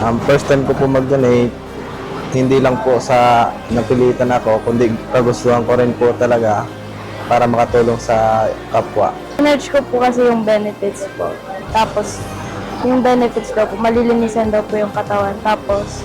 Um, first time ko po mag-donate, hindi lang po sa napilitan ako, kundi kagustuhan ko rin po talaga para makatulong sa kapwa. Sinerge ko po kasi yung benefits po. Tapos, yung benefits daw po, malilinisan daw po yung katawan. Tapos,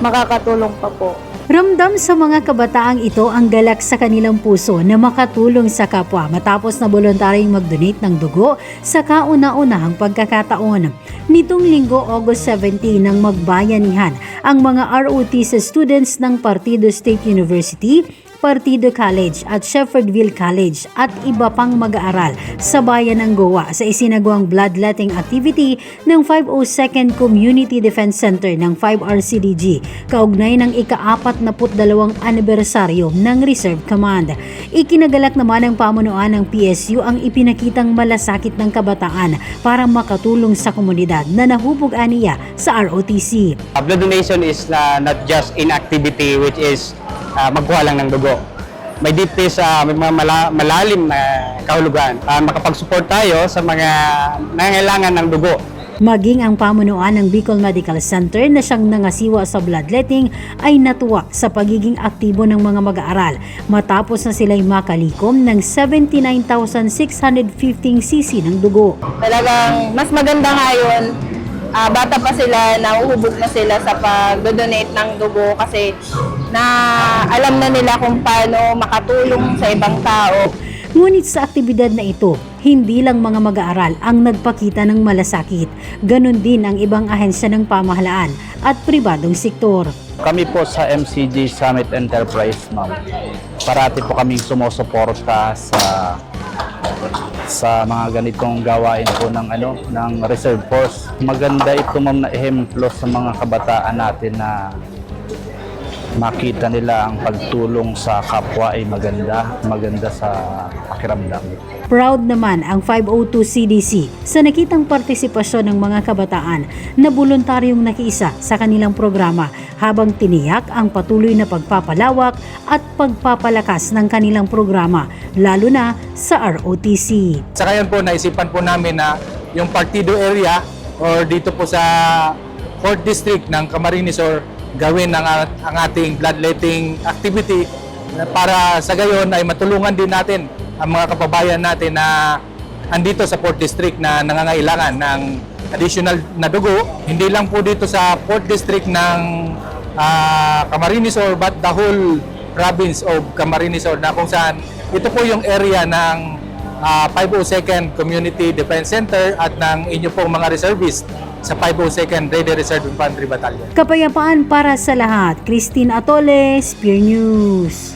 makakatulong pa po. Ramdam sa mga kabataang ito ang galak sa kanilang puso na makatulong sa kapwa matapos na voluntaryong mag-donate ng dugo sa kauna-unahang pagkakataon. Nitong linggo August 17 nang magbayanihan ang mga ROTC students ng Partido State University Partido College at Shepherdville College at iba pang mag-aaral sa bayan ng Goa sa isinagawang bloodletting activity ng 502nd Community Defense Center ng 5RCDG kaugnay ng ika-42 anibersaryo ng Reserve Command. Ikinagalak naman ng pamunuan ng PSU ang ipinakitang malasakit ng kabataan para makatulong sa komunidad na nahubog aniya sa ROTC. Blood donation is uh, not just in activity which is uh, magkuha lang ng dugo. May deeply sa may mga mala- malalim na kahulugan. Uh, makapag-support tayo sa mga nangangailangan ng dugo. Maging ang pamunuan ng Bicol Medical Center na siyang nangasiwa sa bloodletting ay natuwa sa pagiging aktibo ng mga mag-aaral matapos na sila'y makalikom ng 79,615 cc ng dugo. Talagang mas maganda ngayon, ah, bata pa sila, nauhubog na sila sa pag-donate ng dugo kasi na alam na nila kung paano makatulong sa ibang tao. Ngunit sa aktibidad na ito, hindi lang mga mag-aaral ang nagpakita ng malasakit. Ganon din ang ibang ahensya ng pamahalaan at pribadong sektor. Kami po sa MCG Summit Enterprise, ma'am. Parati po kaming sumusuporta sa sa mga ganitong gawain po ng ano ng Reserve Force. Maganda ito ma'am na ehemplo sa mga kabataan natin na makita nila ang pagtulong sa kapwa ay maganda, maganda sa pakiramdam. Proud naman ang 502 CDC sa nakitang partisipasyon ng mga kabataan na voluntaryong nakiisa sa kanilang programa habang tiniyak ang patuloy na pagpapalawak at pagpapalakas ng kanilang programa lalo na sa ROTC. Sa ngayon po, naisipan po namin na yung partido area or dito po sa 4th District ng Camarines or gawin ang, ang ating bloodletting activity para sa gayon ay matulungan din natin ang mga kapabayan natin na andito sa 4th District na nangangailangan ng additional na dugo. Hindi lang po dito sa 4th District ng ah, Camarines or but the whole province of Camarines or na kung saan ito po yung area ng ah, 502nd Community Defense Center at ng inyo pong mga reservists sa 502nd Ready Reserve Infantry Battalion. Kapayapaan para sa lahat. Christine Atole, Spear News.